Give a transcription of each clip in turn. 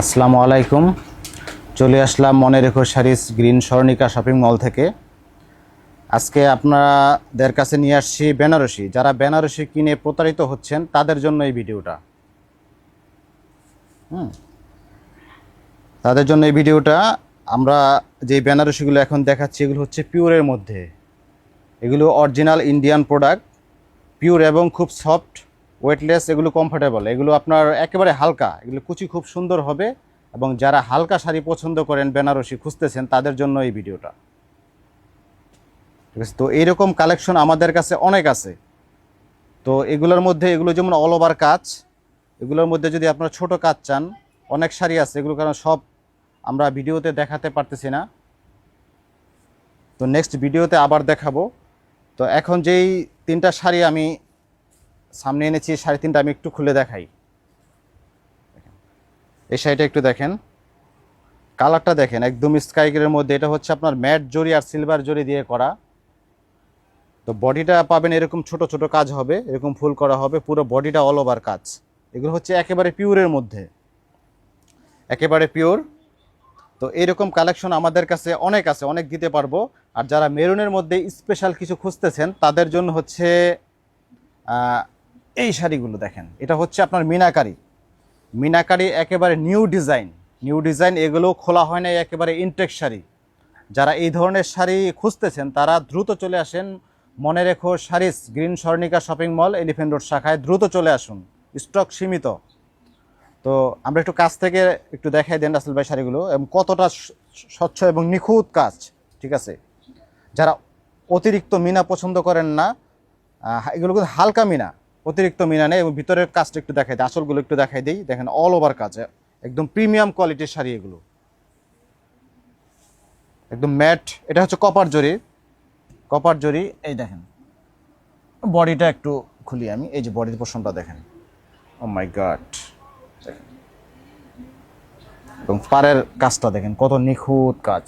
আসসালামু আলাইকুম। চলে আসলাম মনে রেখো sarees green Swarnika shopping mall থেকে। আজকে আপনাদের কাছে নিয়ে আসছি বেনারসি। যারা বেনারসি কিনে প্রতারিত হচ্ছেন, তাদের জন্য এই ভিডিওটা। হুম। তাদের জন্য এই ভিডিওটা। আমরা যে বেনারসিগুলো এখন দেখাচ্ছি, এগুলো হচ্ছে পিওরের মধ্যে। এগুলো অরিজিনাল ইন্ডিয়ান প্রোডাক্ট। পিওর এবং খুব সফট। ওয়েটলেস এগুলো কমফোর্টেবল এগুলো আপনার একেবারে হালকা, এগুলো কুচি খুব সুন্দর হবে। এবং যারা হালকা শাড়ি পছন্দ করেন, বেনারসি খুঁজতেছেন, তাদের জন্য এই ভিডিওটা। ঠিক আছে, তো এইরকম কালেকশন আমাদের কাছে অনেক আছে। তো এগুলোর মধ্যে, এগুলো যেমন অল ওভার কাজ, এগুলোর মধ্যে যদি আপনারা ছোট কাজ চান, অনেক শাড়ি আছে, এগুলো কারণ সব আমরা ভিডিওতে দেখাতে পারতেছি না। তো নেক্সট ভিডিওতে আবার দেখাবো। তো এখন যেই তিনটা শাড়ি আমি সামনে এনেছি, সাড়ে তিনটা আমি একটু খুলে দেখাই। এই শাড়িটা একটু দেখেন। কালারটা দেখেন, একদম স্কাই গ্রের মধ্যে। এটা হচ্ছে আপনার ম্যাট জরি আর সিলভার জরি দিয়ে করা। তো বডিটা পাবেন এরকম ছোট ছোট কাজ হবে, এরকম ফুল করা হবে, পুরো বডিটা অল ওভার কাজ। এগুলো হচ্ছে একেবারে পিওরের মধ্যে। একেবারে পিওর। তো এরকম কালেকশন আমাদের কাছে অনেক আছে, অনেক দিতে পারব। আর যারা মেরুনের মধ্যে স্পেশাল কিছু খুঁজতেছেন, তাদের জন্য হচ্ছে এই শাড়িগুলো দেখেন, এটা হচ্ছে আপনার মিনাকারি। মিনাকারি একেবারে নিউ ডিজাইন। নিউ ডিজাইন, এগুলো খোলা হয় না একেবারে ইনটেক শাড়ি। যারা এই ধরনের শাড়ি খুঁজতেছেন, তারা দ্রুত চলে আসেন মনে রেখো Saris Green Swarnika shopping mall, Elephant Road শাখায় দ্রুত চলে আসুন। স্টক সীমিত। তো আমরা একটু কাছ থেকে একটু দেখাই দেন রাসেল ভাই শাড়িগুলো, এবং কতটা স্বচ্ছ এবং নিখুঁত কাজ, ঠিক আছে? যারা অতিরিক্ত মিনা পছন্দ করেন না এগুলো কিন্তু হালকা মিনা। অতিরিক্ত মিনা নেই এবং ভিতরের কাজটা একটু দেখাই দিই, আসলগুলো একটু দেখাই দিই। দেখেন অল ওভার কাজ, একদম প্রিমিয়াম কোয়ালিটির শাড়ি এগুলো। একদম ম্যাট এটা হচ্ছে কপার জরি। কপার জরি, এই দেখেন। বডিটা একটু খুলি আমি, এই যে বডির পোর্শনটা দেখেন। ও মাই গড এবং পাড়ের কাজটা দেখেন, কত নিখুঁত কাজ।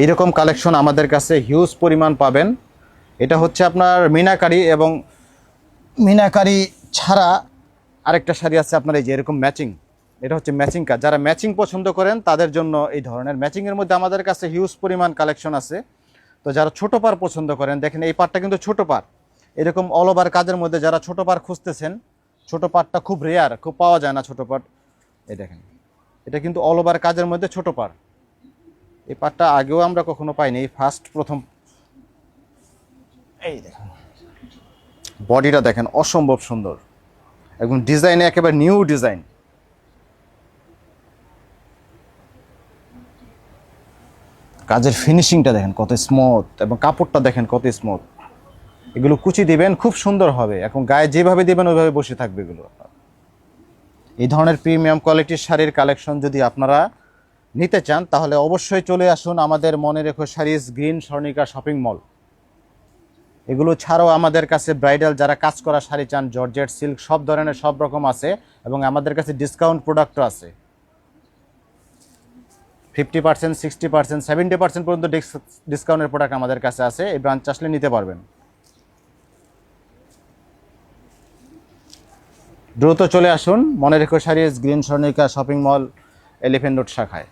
এইরকম কালেকশন আমাদের কাছে হিউজ পরিমাণ পাবেন। এটা হচ্ছে আপনার মিনাকারি এবং মিনাকারি ছাড়া আরেকটা শাড়ি আছে আপনার এই যে এরকম ম্যাচিং। এটা হচ্ছে ম্যাচিং কাজ। যারা ম্যাচিং পছন্দ করেন, তাদের জন্য এই ধরনের ম্যাচিংয়ের মধ্যে আমাদের কাছে হিউজ পরিমাণ কালেকশন আছে। তো যারা ছোট পার পছন্দ করেন, দেখেন এই পারটা কিন্তু ছোট পার এরকম অল ওভার কাজের মধ্যে যারা ছোট পার খুঁজতেছেন, ছোট পারটা খুব রেয়ার খুব পাওয়া যায় না ছোট পার এই দেখেন, এটা কিন্তু অল ওভার কাজের মধ্যে ছোট পার এই পাটটা আগেও আমরা কখনো পাইনি, এই ফার্স্ট প্রথম এই দেখেন বডিটা দেখেন, অসম্ভব সুন্দর। একদম ডিজাইনে একেবারে নিউ ডিজাইন কাজের ফিনিশিংটা দেখেন, কত স্মুথ এবং কাপড়টা দেখেন কত স্মুথ এগুলো কুচি দিবেন, খুব সুন্দর হবে। এখন গায়ে যেভাবে দিবেন, ওইভাবে বসে থাকবে এগুলো এই ধরনের প্রিমিয়াম কোয়ালিটির শাড়ির কালেকশন যদি আপনারা নিতে চান, তাহলে অবশ্যই চলে আসুন আমাদের মনে রেখো sarees green Swarnika shopping mall. এগুলো ছাড়াও আমাদের কাছে ব্রাইডাল, যারা কাজ করা শাড়ি চান, জর্জেট, সিল্ক, সব ধরনের, সব রকম আছে এবং আমাদের কাছে ডিসকাউন্ট প্রোডাক্টও আছে। Fifty percent sixty percent seventy percent পর্যন্ত ডিসকাউন্টের প্রোডাক্ট আমাদের কাছে আছে, এই ব্রাঞ্চ আসলে নিতে পারবেন। দ্রুত চলে আসুন, মনে রেখো Sari Green Swarnika shopping mall Elephant Road শাখায়।